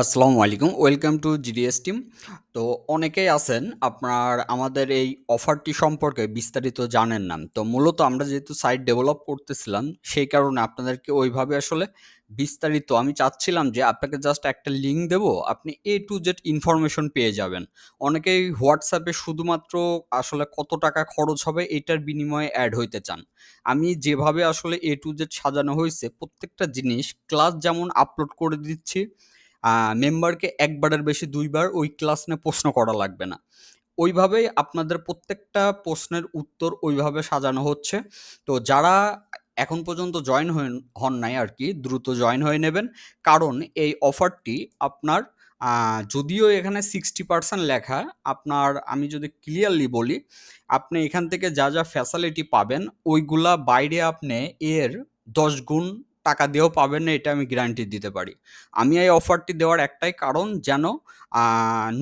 আসসালামু আলাইকুম। Welcome to GDS team. তো অনেকেই আছেন আপনার আমাদের এই অফারটি সম্পর্কে বিস্তারিত জানেন না। তো মূলত আমরা যেহেতু সাইট ডেভেলপ করতেছিলাম, সেই কারণে আপনাদেরকে ওইভাবে আসলে বিস্তারিত আমি চাচ্ছিলাম যে আপনাকে জাস্ট একটা লিঙ্ক দেবো, আপনি এ টু জেড ইনফরমেশন পেয়ে যাবেন। অনেকেই হোয়াটসঅ্যাপে শুধুমাত্র আসলে কত টাকা খরচ হবে এটার বিনিময়ে অ্যাড হইতে চান। আমি যেভাবে আসলে এ টু জেড সাজানো হয়েছে প্রত্যেকটা জিনিস ক্লাস যেমন আপলোড করে দিচ্ছি মেম্বারকে একবারের বেশি ২ বার ওই ক্লাস নিয়ে প্রশ্ন করা লাগবে না। ওইভাবেই আপনাদের প্রত্যেকটা প্রশ্নের উত্তর ওইভাবে সাজানো হচ্ছে। তো যারা এখন পর্যন্ত জয়েন হন নাই আরকি, দ্রুত জয়েন হয়ে নেবেন। কারণ এই অফারটি আপনার যদিও এখানে 60% লেখা, আপনার আমি যদি ক্লিয়ারলি বলি, আপনি এখান থেকে যা, যা ফ্যাসিলিটি পাবেন ওইগুলা বাইরে আপনি এর ১০ গুণ টাকা দিয়েও পাবেন না, এটা আমি গ্যারান্টি দিতে পারি। আমি এই অফারটি দেওয়ার একটাই কারণ যেন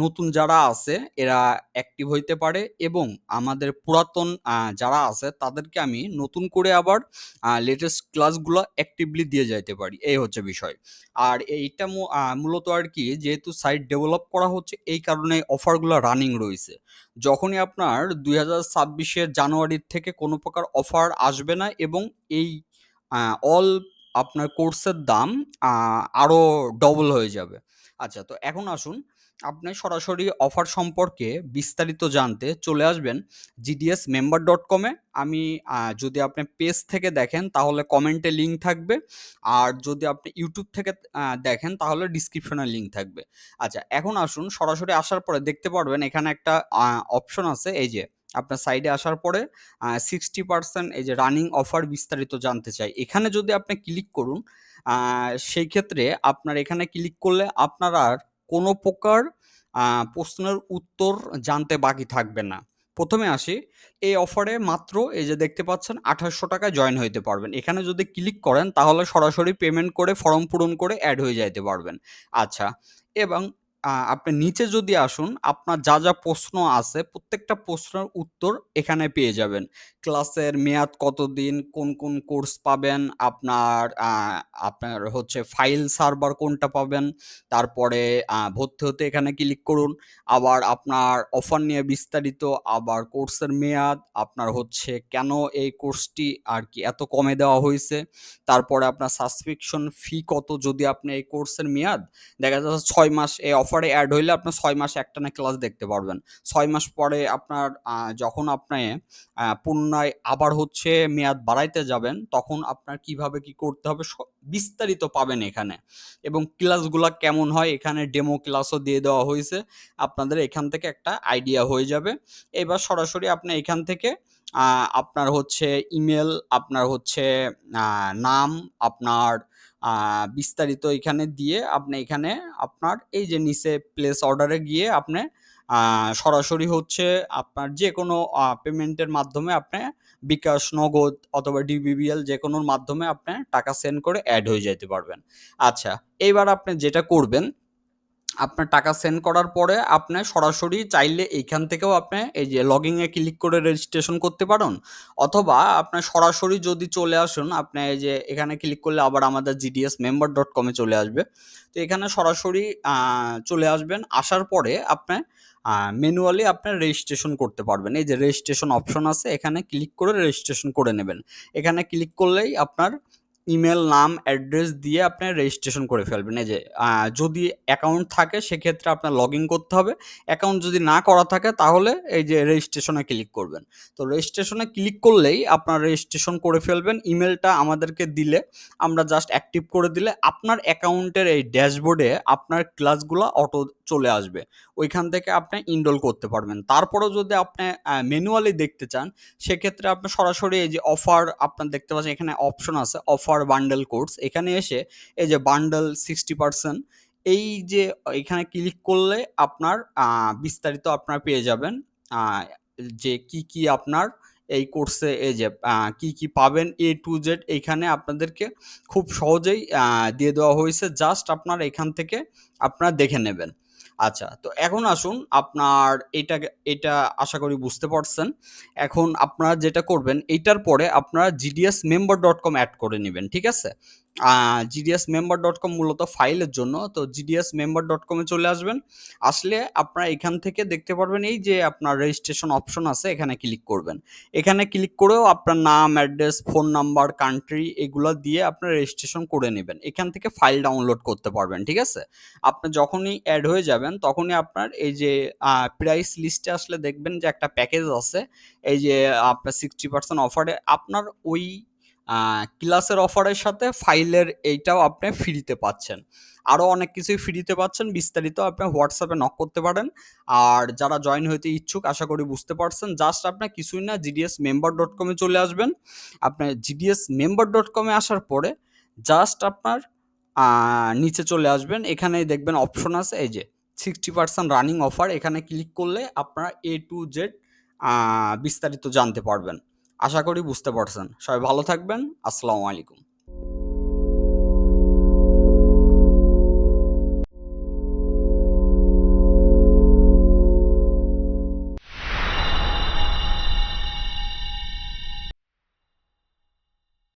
নতুন যারা আছে, এরা অ্যাক্টিভ হইতে পারে এবং আমাদের পুরাতন যারা আছে, তাদেরকে আমি নতুন করে আবার লেটেস্ট ক্লাসগুলো অ্যাক্টিভলি দিয়ে যাইতে পারি। এই হচ্ছে বিষয়। আর এইটা মূলত আর কি, যেহেতু সাইট ডেভেলপ করা হচ্ছে, এই কারণে অফারগুলো রানিং রয়েছে যখনই আপনার ২০২৬ এর জানুয়ারির থেকে কোনো প্রকার অফার আসবে না এবং এই অল আপনার কোর্সের দাম আরও ডবল হয়ে যাবে। আচ্ছা তো এখন আসুন, আপনি সরাসরি অফার সম্পর্কে বিস্তারিত জানতে চলে আসবেন জিডিএস মেম্বার ডট কমে আমি যদি আপনি পেজ থেকে দেখেন, তাহলে কমেন্টে লিঙ্ক থাকবে। আর যদি আপনি ইউটিউব থেকে দেখেন, তাহলে ডিসক্রিপশনে লিঙ্ক থাকবে। আচ্ছা এখন আসুন, সরাসরি আসার পরে দেখতে পারবেন, এখানে একটা অপশন আছে, এই যে আপনার সাইডে আসার পরে সিক্সটি 60% এই যে রানিং অফার বিস্তারিত জানতে চাই। এখানে যদি আপনি ক্লিক করুন, সেই ক্ষেত্রে আপনার এখানে ক্লিক করলে আপনার আর কোনো প্রকার প্রশ্নের উত্তর জানতে বাকি থাকবে না। প্রথমে আসি, এই অফারে মাত্র এই যে দেখতে পাচ্ছেন ৳২৮০০ টাকায় জয়েন হইতে পারবেন। এখানে যদি ক্লিক করেন তাহলে সরাসরি পেমেন্ট করে ফর্ম পূরণ করে অ্যাড হয়ে যাইতে পারবেন। আচ্ছা এবং আপনি নিচে যদি আসুন, আপনার যা, যা প্রশ্ন আছে প্রত্যেকটা প্রশ্নের উত্তর এখানে পেয়ে যাবেন। ক্লাসের মেয়াদ কতদিন, কোন, কোন কোর্স পাবেন, আপনার আপনার হচ্ছে ফাইল সার্ভার কোনটা পাবেন, তারপরে ভর্তি হতে এখানে ক্লিক করুন। আবার আপনার অফার নিয়ে বিস্তারিত, আবার কোর্সের মেয়াদ, আপনার হচ্ছে কেন এই কোর্সটি আরকি এত কমে দেওয়া হইছে। তারপরে আপনার সাবস্ক্রিপশন ফি কত যদি আপনি এই কোর্সের মেয়াদ দেখা যাচ্ছে ৬ মাস এই অফারে অ্যাড হইলে আপনার ছয় মাস একটানা ক্লাস দেখতে পারবেন। ছয় মাস পরে আপনার যখন আপনি পুনরায় আবার হচ্ছে মেয়াদ বাড়াইতে যাবেন, তখন আপনার কীভাবে কি করতে হবে বিস্তারিত পাবেন এখানে। এবং ক্লাসগুলা কেমন হয় এখানে ডেমো ক্লাসও দিয়ে দেওয়া হয়েছে আপনাদের এখান থেকে একটা আইডিয়া হয়ে যাবে। এবার সরাসরি আপনি এখান থেকে আপনার হচ্ছে ইমেল, আপনার হচ্ছে নাম, আপনার বিস্তারিত এখানে দিয়ে আপনি এখানে আপনার এই যে নিচে প্লেস অর্ডারে গিয়ে আপনি সরাসরি হচ্ছে আপনার যে কোনো পেমেন্টের মাধ্যমে আপনি বিকাশ, নগদ অথবা ডিবিবিএল যে কোনোর মাধ্যমে আপনি টাকা সেন্ড করে অ্যাড হয়ে যেতে পারবেন। আচ্ছা, এইবার আপনি যেটা করবেন, আপনার টাকা সেন্ড করার পরে আপনি সরাসরি চাইলে এইখান থেকেও আপনি এই যে এ ক্লিক করে রেজিস্ট্রেশন করতে পারেন। অথবা আপনি সরাসরি যদি চলে আসুন, আপনি এই যে এখানে ক্লিক করলে আবার আমাদের gdsmember.com এ চলে আসবে। তো এখানে সরাসরি চলে আসবেন। আসার পরে আপনি ম্যানুয়ালি আপনার রেজিস্ট্রেশন করতে পারবেন। এই যে রেজিস্ট্রেশন অপশন আছে এখানে ক্লিক করে রেজিস্ট্রেশন করে নেবেন। এখানে ক্লিক করলেই আপনার ইমেল, নাম, অ্যাড্রেস দিয়ে আপনি রেজিস্ট্রেশন করে ফেলবেন। এই যে যদি অ্যাকাউন্ট থাকে সেক্ষেত্রে আপনার লগইন করতে হবে। অ্যাকাউন্ট যদি না করা থাকে তাহলে এই যে রেজিস্ট্রেশনে ক্লিক করবেন। তো রেজিস্ট্রেশনে ক্লিক করলেই আপনার রেজিস্ট্রেশন করে ফেলবেন। ইমেলটা আমাদেরকে দিলে আমরা জাস্ট অ্যাক্টিভ করে দিলে আপনার অ্যাকাউন্টের এই ড্যাশবোর্ডে আপনার ক্লাসগুলা অটো চলে আসবে। ওইখান থেকে আপনি ইনরোল করতে পারবেন। তারপরেও যদি আপনি ম্যানুয়ালি দেখতে চান, সেক্ষেত্রে আপনি সরাসরি এই যে অফার আপনার দেখতে পাচ্ছেন এখানে অপশন আছে অফার বান্ডেল কোর্স। এখানে এসে এই যে বান্ডেল 60% এই যে এখানে ক্লিক করলে আপনার বিস্তারিত আপনারা পেয়ে যাবেন। যে কি, কি আপনার এই কোর্সে এই যে কি, কি পাবেন এ টু জেড এইখানে আপনাদেরকে খুব সহজেই দিয়ে দেওয়া হয়েছে জাস্ট আপনার এখান থেকে আপনারা দেখে নেবেন। আচ্ছা, তো এখন আসুন আপনার এটা এটা আশা করি বুঝতে পারছেন। এখন আপনারা যেটা করবেন এইটার পরে আপনারা GDS member dot com add করে নেবেন ঠিক আছে? জিডিএস মেম্বার ডট কম মূলত ফাইলের জন্য, তো জিডিএস মেম্বার ডট কমে চলে আসবেন। আসলে আপনারা এখান থেকে দেখতে পারবেন এই যে আপনার রেজিস্ট্রেশন অপশন আছে, এখানে ক্লিক করবেন। এখানে ক্লিক করেও আপনার নাম অ্যাড্রেস ফোন নাম্বার কান্ট্রি এগুলো দিয়ে আপনার রেজিস্ট্রেশন করে নেবেন। এখান থেকে ফাইল ডাউনলোড করতে পারবেন, ঠিক আছে? আপনি যখনই অ্যাড হয়ে যাবেন, তখনই আপনার এই যে প্রাইস লিস্টে আসলে দেখবেন যে একটা প্যাকেজ আছে। এই যে, আপনার সিক্সটি পার্সেন্ট অফারে আপনার ওই ক্লাসের অফারের সাথে ফাইলের এইটাও আপনি ফ্রিতে পাচ্ছেন। আরও অনেক কিছুই ফ্রিতে পাচ্ছেন, বিস্তারিত আপনি হোয়াটসঅ্যাপে নক করতে পারেন। আর যারা জয়েন হইতে ইচ্ছুক, আশা করি বুঝতে পারছেন জাস্ট আপনার কিছুই না জিডিএস মেম্বার ডট কমে চলে আসবেন। আপনার জিডিএস মেম্বার ডট কমে আসার পরে জাস্ট আপনার নিচে চলে আসবেন। এখানে দেখবেন অপশন আছে, এই যে সিক্সটি পার্সেন্ট রানিং অফার এখানে ক্লিক করলে আপনারা এ টু জেড বিস্তারিত জানতে পারবেন। আশা করি বুঝতে পারছেন। সবাই ভালো থাকবেন। আসসালামু আলাইকুম।